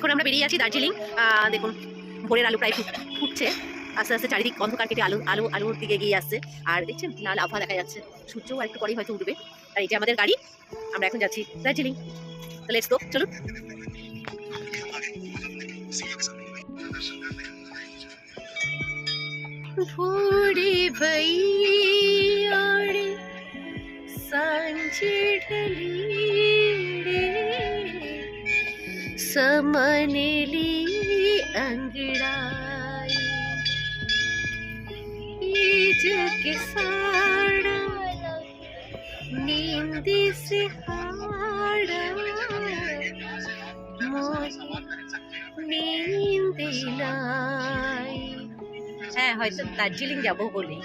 এখন আমরা বেরিয়ে আছি দার্জিলিং। দেখুন, ভোরের আলু প্রায় ফুটছে। আস্তে আস্তে চারিদিক অন্ধকার কেটে আলু আলু আলুর দিকে গিয়ে আসছে। আর দেখছেন, লাল আবহাওয়া দেখা যাচ্ছে। সূর্য আর একটু পরেই হয়তো উঠবে। আর এই যে আমাদের গাড়ি, আমরা এখন যাচ্ছি দার্জিলিং। তাহলে এসো চলুন। ভোরে ভাই সাঞ্জে ಸಮನೆಲಿ ಅಂಗಡಾಯ ಈಜಕ್ಕೆ ಸಾಡ ನಿಂದಿಸಿ ಹಾಡ হ্যাঁ হয়তো দার্জিলিং যাব বলে।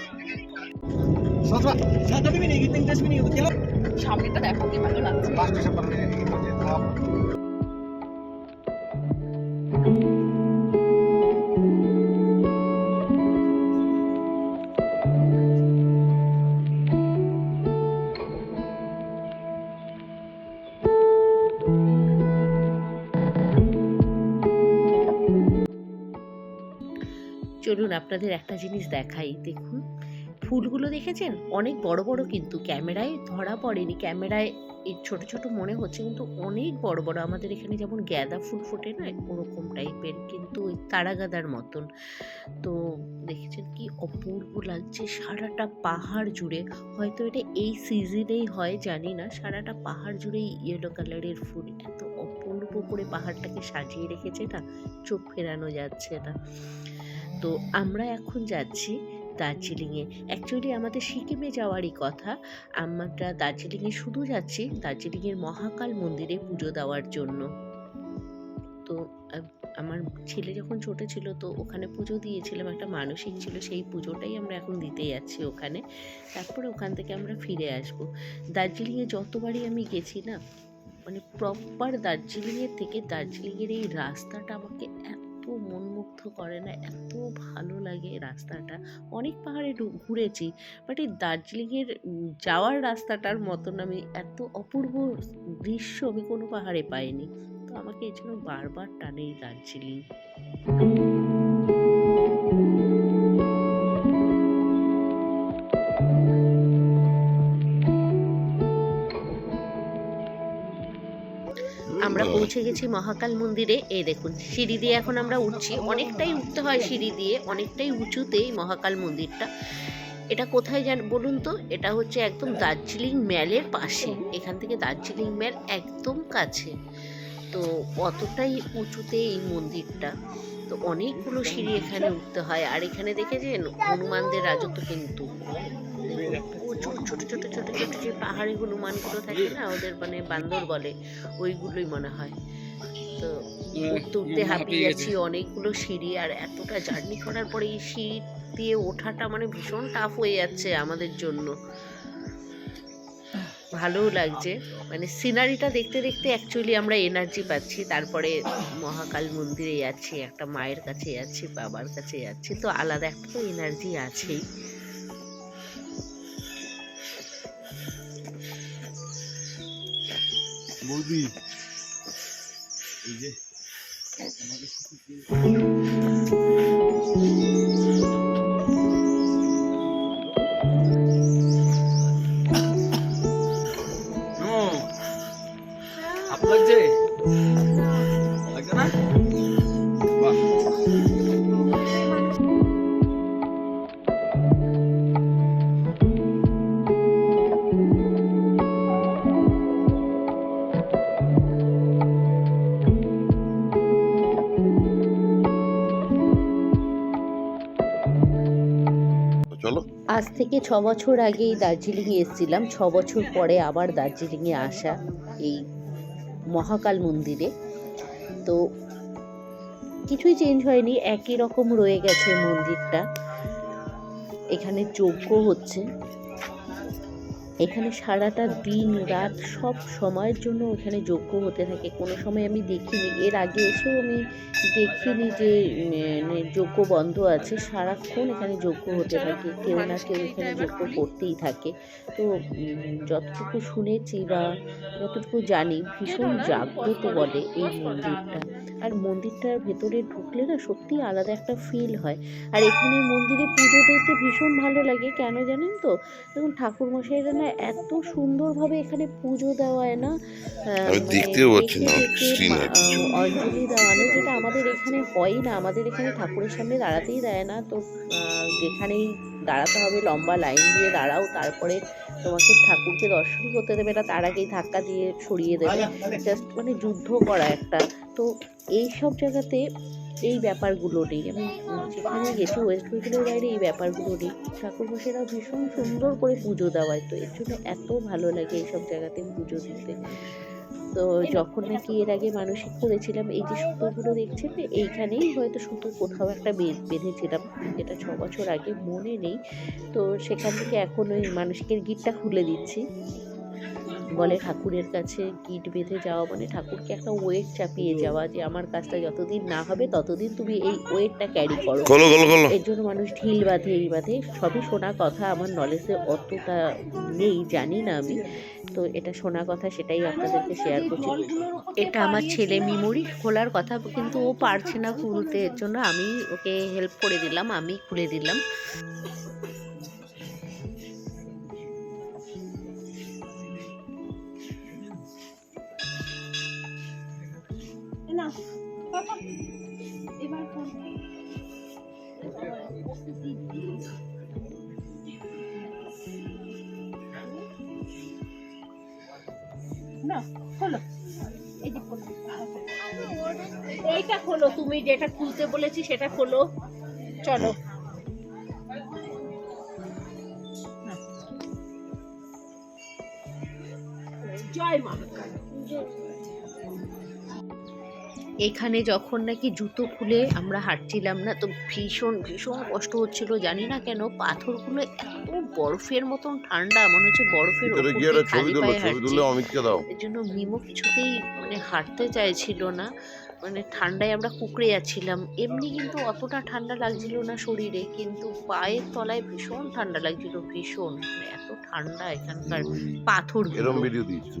সামনেটা দেখো কি ভালো লাগছে। চলুন আপনাদের একটা জিনিস দেখাই দেখুন। ফুলগুলো দেখেছেন? অনেক বড় বড় কিন্তু। ক্যামেরায় ধরা পড়েনি। ক্যামেরায় এই ছোট ছোট মনে হচ্ছে কিন্তু অনেক বড় বড়। আমাদের এখানে যেমন গ্যাদা ফুল ফোটে না, ওরকম টাইপের কিন্তু ওই তারাগাদার মতন। তো দেখেছেন কি অপূর্ব লাগছে সারাটা পাহাড় জুড়ে। হয়তো এটা এই সিজনেই হয়, জানি না। সারাটা পাহাড় জুড়েই ইয়েলো কালারের ফুল। এত অপূর্ব করে পাহাড়টাকে সাজিয়ে রেখেছে না, চোখ ফেরানো যাচ্ছে না। তো আমরা এখন যাচ্ছি দার্জিলিংয়ে। অ্যাকচুয়ালি আমাদের সিকিমে যাওয়ারই কথা। আমরা দার্জিলিংয়ে শুধু যাচ্ছি দার্জিলিংয়ের মহাকাল মন্দিরে পুজো দেওয়ার জন্য। তো আমার ছেলে যখন ছোট ছিল তো ওখানে পুজো দিয়েছিলাম, একটা মানসিক ছিল, সেই পুজোটাই আমরা এখন দিতে যাচ্ছি ওখানে। তারপরে ওখান থেকে আমরা ফিরে আসব। দার্জিলিংয়ে যতবারই আমি গেছি না মানে প্রপার দার্জিলিংয়ের থেকে দার্জিলিংয়ের এই রাস্তাটা আমাকে এত মনমুগ্ধ করে না, এত ভালো লাগে রাস্তাটা। অনেক পাহাড়ে ঘুরেছি বাট এই দার্জিলিংয়ের যাওয়ার রাস্তাটার মতন আমি এত অপূর্ব দৃশ্য আমি কোনো পাহাড়ে পাইনি। তো আমাকে এই জন্য বারবার টানে দার্জিলিং। আমরা পৌঁছে গেছি মহাকাল মন্দিরে। এই দেখুন সিঁড়ি দিয়ে এখন আমরা উঠছি। অনেকটাই উঠতে হয় সিঁড়ি দিয়ে অনেকটাই উঁচুতে এই মহাকাল মন্দিরটা। এটা কোথায় যান বলুন তো? এটা হচ্ছে একদম দার্জিলিং ম্যালের পাশে। এখান থেকে দার্জিলিং ম্যাল একদম কাছে। তো অতটাই উঁচুতে এই মন্দিরটা। তো অনেকগুলো সিঁড়ি এখানে উঠতে হয়। আর এখানে দেখেছেন? হনুমানদের রাজত্ব কিন্তু। ছোট ছোট ছোট ছোট যে পাহাড়ি হনুমানগুলো থাকে না ওদের মানে বান্দর বলে ওইগুলোই মনে হয়। তো উঠতে উঠতে হাঁপিয়ে যাচ্ছি অনেকগুলো সিঁড়ি আর এতটা জার্নি করার পরে এই সিঁড়ি দিয়ে ওঠাটা মানে ভীষণ টাফ হয়ে যাচ্ছে আমাদের জন্য। ভালোও লাগছে। মানে সিনারিটা দেখতে দেখতে অ্যাকচুয়ালি আমরা এনার্জি পাচ্ছি। তারপরে মহাকাল মন্দিরে যাচ্ছি একটা মায়ের কাছে যাচ্ছি বাবার কাছে যাচ্ছি তো আলাদা একটা তো এনার্জি আছেই। বৌদি। এই যে। আজ থেকে ছ বছর আগেই দার্জিলিংয়ে এসেছিলাম। ছ বছর পরে আবার দার্জিলিংয়ে আসা এই মহাকাল মন্দিরে। তো কিছুই চেঞ্জ হয়নি, একই রকম রয়ে গেছে মন্দিরটা। এখানে যজ্ঞ হচ্ছে। এখানে সারাটা দিন, রাত সব সময়ের জন্য এখানে যজ্ঞ হতে থাকে। কোনো সময় আমি দেখিনি। এর আগে এসেও আমি দেখিনি যে যজ্ঞ বন্ধ আছে। সারাক্ষণ এখানে যজ্ঞ হতে থাকে। কেউ না কেউ এখানে যজ্ঞ করতেই থাকে। তো যতটুকু শুনেছি বা যতটুকু জানি, ভীষণ জাগ্রত বলে এই মন্দিরটা। আর মন্দিরটার ভেতরে ঢুকলে না সত্যি আলাদা একটা ফিল হয়। আর এখানে মন্দিরে পুজো দিতে ভীষণ ভালো লাগে। কেন জানেন তো? দেখুন ঠাকুর মশাইরা না এত সুন্দরভাবে এখানে পুজো দেওয়ায় না মানে দেখতেও পাচ্ছি না, অঞ্জলি দেওয়ানো যেটা আমাদের এখানে হয় না আমাদের এখানে ঠাকুরের সামনে দাঁড়াতেই দেয় না তো যেখানেই দাঁড়াতে হবে লম্বা লাইন দিয়ে দাঁড়াও তারপরে তোমাকে ঠাকুরকে দর্শন করতে দেবে না তার আগেই ধাক্কা দিয়ে সরিয়ে দেবে জাস্ট মানে যুদ্ধ করা একটা। তো এই সব জায়গাতে এই ব্যাপারগুলো নেই। আমি যেখানে গেছি ওয়েস্ট বেঙ্গলের বাইরে, এই ব্যাপারগুলো নেই। ঠাকুর মশাইরা ভীষণ সুন্দর করে পুজো দেওয়ায় তো। এর জন্য এত ভালো লাগে এইসব জায়গাতে পুজো দিতে। তো যখন নাকি এর আগে মানসিক করেছিলাম, এই যে সুতোগুলো দেখছেন, এইখানেই হয়তো সুতো কোথাও একটা বেঁধেছিলাম। যেটা ছ বছর আগে মনে নেই। তো সেখান থেকে এখন ওই মানসিকের গিটটা খুলে দিচ্ছি। বলে ঠাকুরের কাছে গিট বেঁধে যাওয়া মানে ঠাকুরকে একটা ওয়েট চাপিয়ে যাওয়া যে আমার কাজটা যতদিন না হবে ততদিন তুমি এই ওয়েটটা ক্যারি করো। এর জন্য মানুষ ঢিল বাঁধে এই বাঁধে। সবই শোনা কথা আমার নলেজে অতটা নেই জানি না আমি। তো এটা শোনা কথা সেটাই আপনাদেরকে শেয়ার করছি। এটা আমার ছেলে মিমোরি খোলার কথা কিন্তু ও পারছে না খুলতে। এর জন্য আমি ওকে হেল্প করে দিলাম আমি খুলে দিলাম। না, খোলো। এই যে এইটা খোলো, তুমি যেটা খুলতে বলেছি সেটা খোলো। চলো। জয় মা। এখানে যখন নাকি জুতো খুলে আমরা হাঁটছিলাম না তো ভীষণ ভীষণ কষ্ট হচ্ছিল জানি না কেন পাথরগুলো এত বরফের মতন ঠান্ডা মনে হচ্ছে বরফের এর জন্য মিমো কিছুতেই মানে হাঁটতে চাইছিল না মানে ঠান্ডায় আমরা কুকড়ে যাচ্ছিলাম। এমনি কিন্তু অতটা ঠান্ডা লাগছিল না শরীরে কিন্তু পায়ের তলায় ভীষণ ঠান্ডা লাগছিল ভীষণ মানে এত ঠান্ডা এখানকার পাথর এরম ভিডিও দিচ্ছি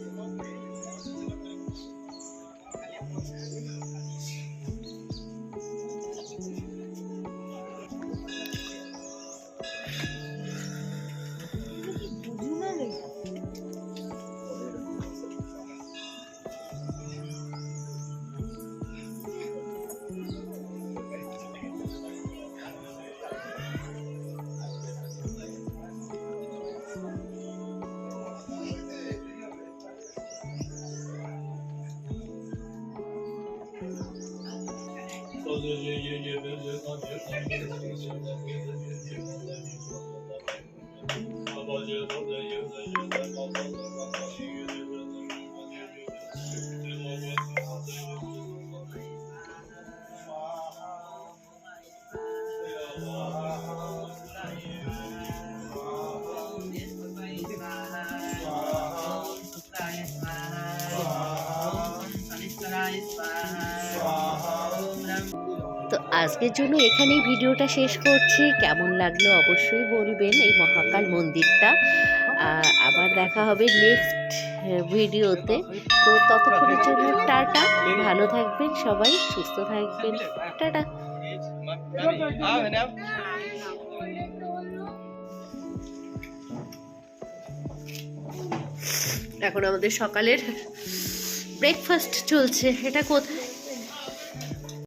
তো আজকের জন্য এখানেই ভিডিওটা শেষ করছি। কেমন লাগল অবশ্যই বলবেন এই মহাকাল মন্দিরটা। আবার দেখা হবে নেক্সট ভিডিওতে তো ততক্ষণের জন্য টাটা। ভালো থাকবেন সবাই, সুস্থ থাকবেন। টাটা। এখন আমাদের সকালের ব্রেকফাস্ট চলছে। এটা কোথায়?